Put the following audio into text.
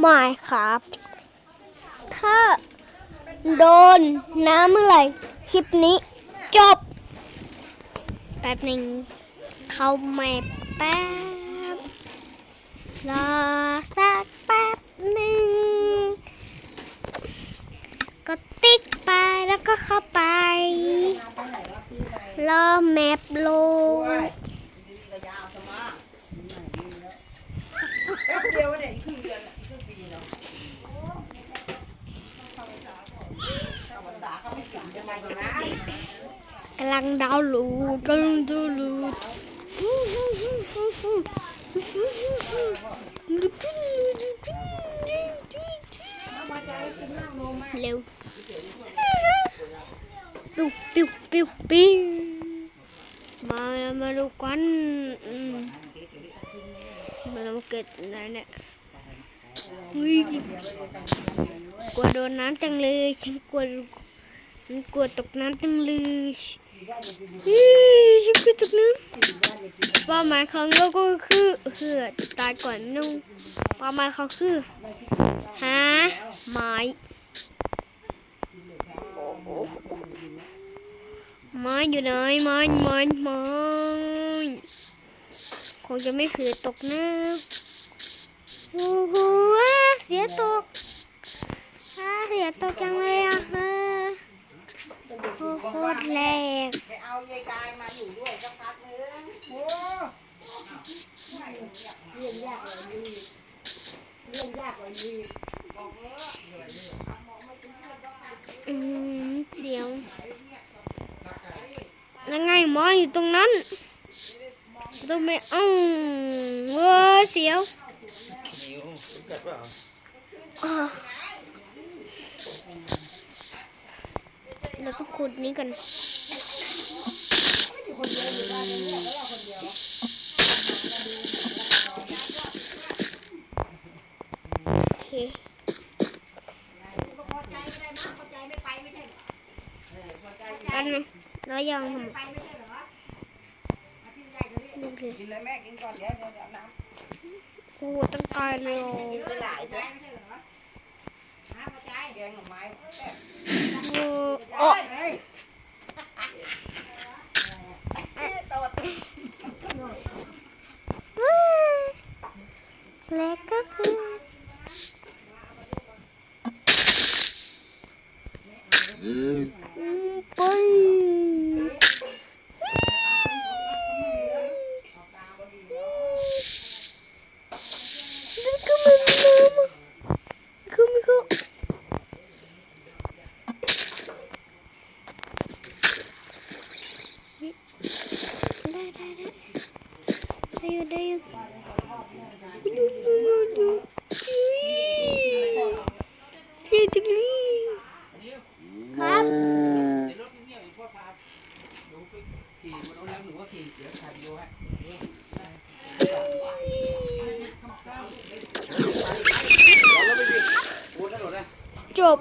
หมายครับ ถ้าโดนน้ำเมื่อไหร่คลิปนี้จบ แป๊บหนึ่งเข้าแม่แป๊บ รอสักแป๊บหนึ่งก็ติ๊กไปแล้วก็เข้าไป รอแมปโลด เดียวเนี่ยอีกครึ่งเดือนอีกครึ่งปีเนาะภาษาเขาไม่สิงจะมาอย่างนั้นกำลังดาวน์โหลดกำลังดาวน์โหลดเร็วปิ้วปิ้วปิ้วปิ้วมามาดูกันอืม มาเราเกิดอะไรเนี่ยอุ๊ยกลัวโดนน้ำจังเลยฉันกลัวฉันกลัวตกน้ำจังเลยอื้อฉันกลัวตกน้ำเป้าหมายของเราก็คือเหือตายก่อนนุ่งเป้าหมายเขาคือหาไม้ไม้อยู่ไหนไม้ไม้ไม้ งจะไม่เผือตกน้ำโอ้โหเสียตกอ่าเสียตกจังเลยอะเออโอ้โคตรแรงไปเอายายกายมาอยู่ด้วยสักพักนึงโอ้เรื่องยากเลยนี่เรื่องยากเลยนี่อืมเดี๋ยวยังไงหมออยู่ตรงนั้น ต้องไม่อืมเว้ยเสียวเราต้องขุดนี้กันโอเคอันนั้นเรายังทำ นี่คือกินเลยแม่กินก่อนเดี๋ยวเดี๋ยวเดี๋ยวน้ำกูต้องตายเลยไปหลายด้วยแกงหน่อไม้โอ้โอ้เฮ้ยตดและก็คืออืมไปนี่ก็มันน้ำอะคือมันก็ ได้ได้ได้ได้อยู่ได้อยู่ดูดูดูดูเสียจังเลยครับจบ